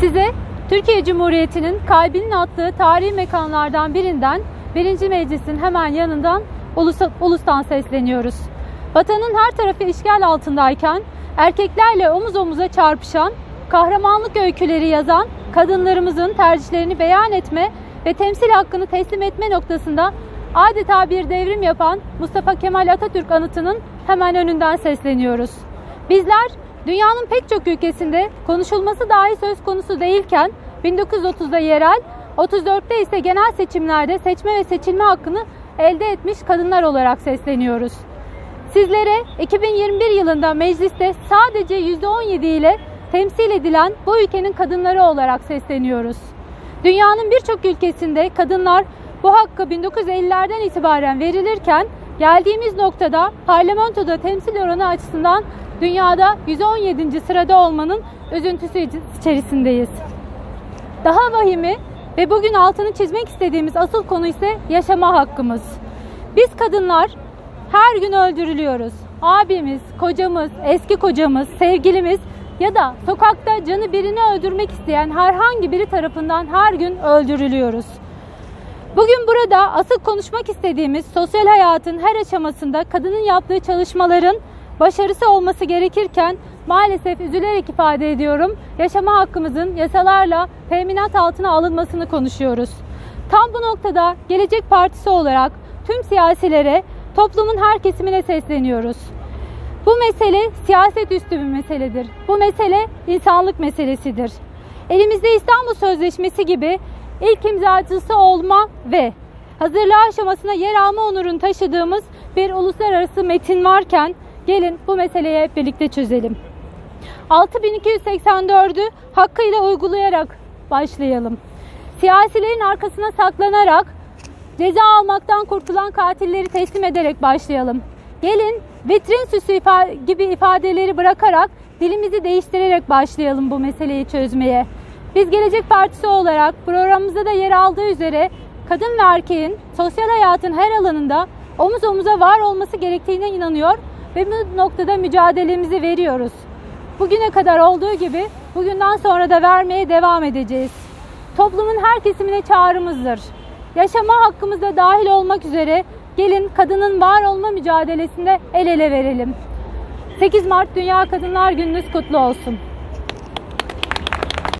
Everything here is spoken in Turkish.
Size Türkiye Cumhuriyeti'nin kalbinin attığı tarihi mekanlardan birinden 1. Meclis'in hemen yanından Ulus- Ulus'tan sesleniyoruz. Vatanın her tarafı işgal altındayken erkeklerle omuz omuza çarpışan, kahramanlık öyküleri yazan kadınlarımızın tercihlerini beyan etme ve temsil hakkını teslim etme noktasında adeta bir devrim yapan Mustafa Kemal Atatürk anıtının hemen önünden sesleniyoruz. Bizler dünyanın pek çok ülkesinde konuşulması dahi söz konusu değilken 1930'da yerel, 34'te ise genel seçimlerde seçme ve seçilme hakkını elde etmiş kadınlar olarak sesleniyoruz. Sizlere 2021 yılında mecliste sadece %17 ile temsil edilen bu ülkenin kadınları olarak sesleniyoruz. Dünyanın birçok ülkesinde kadınlar bu hakkı 1950'lerden itibaren verilirken geldiğimiz noktada parlamentoda temsil oranı açısından dünyada 117. sırada olmanın üzüntüsü içerisindeyiz. Daha vahimi ve bugün altını çizmek istediğimiz asıl konu ise yaşama hakkımız. Biz kadınlar her gün öldürülüyoruz. Abimiz, kocamız, eski kocamız, sevgilimiz ya da sokakta canı birini öldürmek isteyen herhangi biri tarafından her gün öldürülüyoruz. Bugün burada asıl konuşmak istediğimiz sosyal hayatın her aşamasında kadının yaptığı çalışmaların başarısı olması gerekirken maalesef üzülerek ifade ediyorum yaşama hakkımızın yasalarla teminat altına alınmasını konuşuyoruz. Tam bu noktada Gelecek Partisi olarak tüm siyasilere, toplumun her kesimine sesleniyoruz. Bu mesele siyaset üstü bir meseledir. Bu mesele insanlık meselesidir. Elimizde İstanbul Sözleşmesi gibi ilk imzacısı olma ve hazırlığı aşamasına yer alma onurunu taşıdığımız bir uluslararası metin varken gelin bu meseleyi hep birlikte çözelim. 6284'ü hakkıyla uygulayarak başlayalım. Siyasilerin arkasına saklanarak ceza almaktan kurtulan katilleri teslim ederek başlayalım. Gelin vitrin süsü ifa- gibi ifadeleri bırakarak dilimizi değiştirerek başlayalım bu meseleyi çözmeye. Biz Gelecek Partisi olarak programımızda da yer aldığı üzere kadın ve erkeğin sosyal hayatın her alanında omuz omuza var olması gerektiğine inanıyor ve bu noktada mücadelemizi veriyoruz. Bugüne kadar olduğu gibi bugünden sonra da vermeye devam edeceğiz. Toplumun her kesimine çağrımızdır. Yaşama hakkımızda dahil olmak üzere gelin kadının var olma mücadelesinde el ele verelim. 8 Mart Dünya Kadınlar Gününüz kutlu olsun.